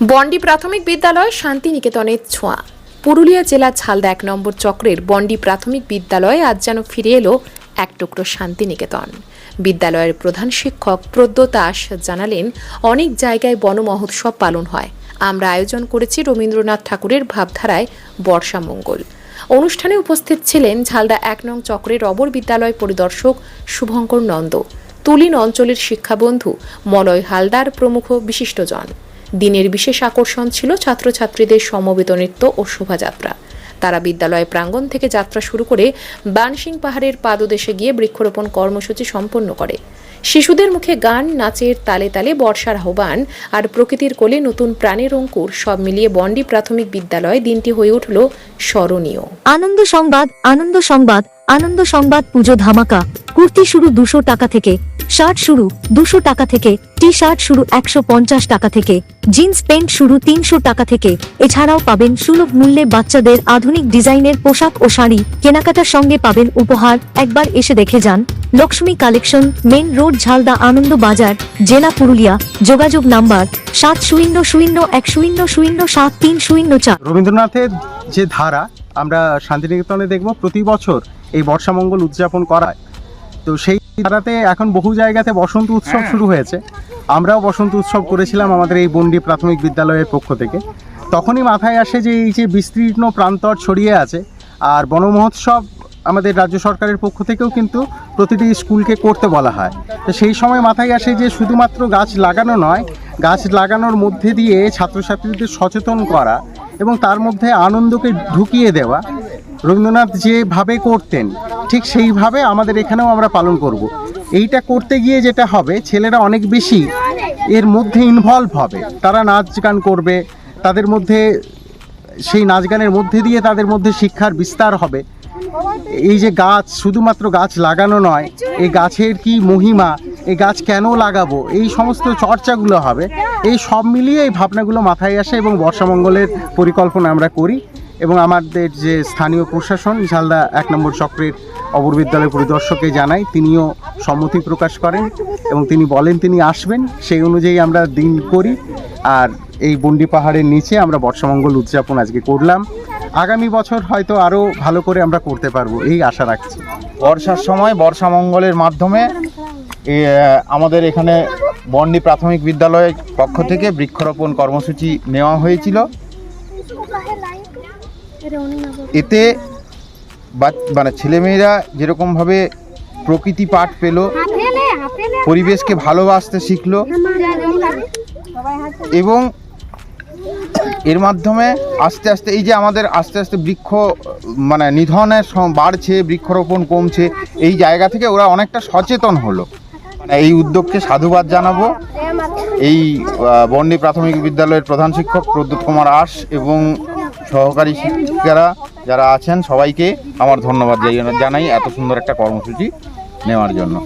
বন্ডি প্রাথমিক বিদ্যালয় শান্তিনিকেতনের ছোঁয়া। পুরুলিয়া জেলা ছালদা এক নম্বর চক্রের বন্ডি প্রাথমিক বিদ্যালয়ে আজ যেন ফিরে এলো এক টুকরো শান্তিনিকেতন। বিদ্যালয়ের প্রধান শিক্ষক প্রদ্য দাস জানালেন, অনেক জায়গায় বন মহোৎসব পালন হয়। আমরা আয়োজন করেছি রবীন্দ্রনাথ ঠাকুরের ভাবধারায় বর্ষা মঙ্গল। অনুষ্ঠানে উপস্থিত ছিলেন ঝালদা এক নং চক্রের অবর বিদ্যালয় পরিদর্শক শুভঙ্কর নন্দ, তুলিন অঞ্চলের শিক্ষাবন্ধু মলয় হালদার প্রমুখ বিশিষ্টজন। দিনের বিশেষ আকর্ষণ ছিল ছাত্রছাত্রীদের সমবেত নৃত্য ও শোভাযাত্রা। তারা বিদ্যালয় প্রাঙ্গণ থেকে যাত্রা শুরু করে বানসিং পাহাড়ের পাদদেশে গিয়ে বৃক্ষরোপণ কর্মসূচি সম্পন্ন করে। শিশুদের মুখে গান, নাচের তালে তালে বর্ষার আহ্বান আর প্রকৃতির কোলে নতুন প্রাণের অঙ্কুর সব মিলিয়ে বন্ডি প্রাথমিক বিদ্যালয় দিনটি হয়ে উঠল স্মরণীয়। আনন্দ সংবাদ আনন্দ সংবাদ আনন্দ সংবাদ পুজো ধামাকা। কুর্তি শুরু দুশো টাকা থেকে। শার্ট শুরু দুশো টাকা থেকে টি শার্ট শুরু একশো পঞ্চাশ টাকা থেকে, জিন্স প্যান্ট শুরু তিনশো টাকা থেকে। এছাড়াও পাবেন সুলভ মূল্যে বাচ্চাদের আধুনিক ডিজাইনের পোশাক ও শাড়ি। কেনাকাটার সঙ্গে পাবেন উপহার। একবার এসে দেখে যান। Lakshmi collection, main road, Jhalda Ananda Bazar, জেলা পুরুলিয়া। যোগাযোগ নাম্বার সাত শূন্য শূন্য এক শূন্য শূন্য সাত তিন শূন্য চার। রবীন্দ্রনাথের যে ধারা, আমরা শান্তিনিকেতনে দেখব প্রতি বছর এই বর্ষামঙ্গল উদযাপন করায়। তো সেই ধারাতে এখন বহু জায়গাতে বসন্ত উৎসব শুরু হয়েছে। আমরাও বসন্ত উৎসব করেছিলাম আমাদের এই বন্ডি প্রাথমিক বিদ্যালয়ের পক্ষ থেকে। তখনই মাথায় আসে যে এই যে বিস্তীর্ণ প্রান্তর ছড়িয়ে আছে আর বনমহোৎসব আমাদের রাজ্য সরকারের পক্ষ থেকেও কিন্তু প্রতিটি স্কুলকে করতে বলা হয়। তো সেই সময় মাথায় আসে যে শুধুমাত্র গাছ লাগানো নয় গাছ লাগানোর মধ্যে দিয়ে ছাত্রছাত্রীদের সচেতন করা এবং তার মধ্যে আনন্দকে ঢুকিয়ে দেওয়া। রবীন্দ্রনাথ যেভাবে করতেন ঠিক সেইভাবে আমাদের এখানেও আমরা পালন করব। এইটা করতে গিয়ে যেটা হবে, ছেলেরা অনেক বেশি এর মধ্যে ইনভলভ হবে। তারা নাচ গান করবে, তাদের মধ্যে, সেই নাচ গানের মধ্যে দিয়ে তাদের মধ্যে শিক্ষার বিস্তার হবে। এই যে গাছ, শুধুমাত্র গাছ লাগানো নয়, এই গাছের কি মহিমা, এই গাছ কেন লাগাবো, এই সমস্ত চর্চাগুলো হবে। এই সব মিলিয়ে এই ভাবনাগুলো মাথায় আসে এবং বর্ষামঙ্গলের পরিকল্পনা আমরা করি। এবং আমাদের যে স্থানীয় প্রশাসন, ঝালদা এক নম্বর চক্রের অবর বিদ্যালয় পরিদর্শককে জানাই, তিনিও সম্মতি প্রকাশ করেন এবং তিনি বলেন তিনি আসবেন, সেই অনুযায়ী আমরা দিন করি। আর এই বন্ডি পাহাড়ের নিচে আমরা বর্ষামঙ্গল উদযাপন আজকে করলাম। আগামী বছর হয়তো আরও ভালো করে আমরা করতে পারব, এই আশা রাখছি। বর্ষার সময় বর্ষা মঙ্গলের মাধ্যমে আমাদের এখানে বন্ডি প্রাথমিক বিদ্যালয়ের পক্ষ থেকে বৃক্ষরোপণ কর্মসূচি নেওয়া হয়েছিল। এতে বাচ- মানে ছেলেমেয়েরা যেরকমভাবে প্রকৃতি পাঠ পেল, পরিবেশকে ভালোবাসতে শিখলো, এবং এর মাধ্যমে আস্তে আস্তে এই যে আমাদের আস্তে আস্তে বৃক্ষ মানে নিধনের বাড়ছে, বৃক্ষরোপণ কমছে, এই জায়গা থেকে ওরা অনেকটা সচেতন হলো। মানে এই উদ্যোগকে সাধুবাদ জানাব। এই বন্ডি প্রাথমিক বিদ্যালয়ের প্রধান শিক্ষক প্রদ্যুৎ কুমার আস এবং সহকারী শিক্ষিকারা যারা আছেন সবাইকে আমার ধন্যবাদ জানাই- এত সুন্দর একটা কর্মসূচি নেওয়ার জন্য।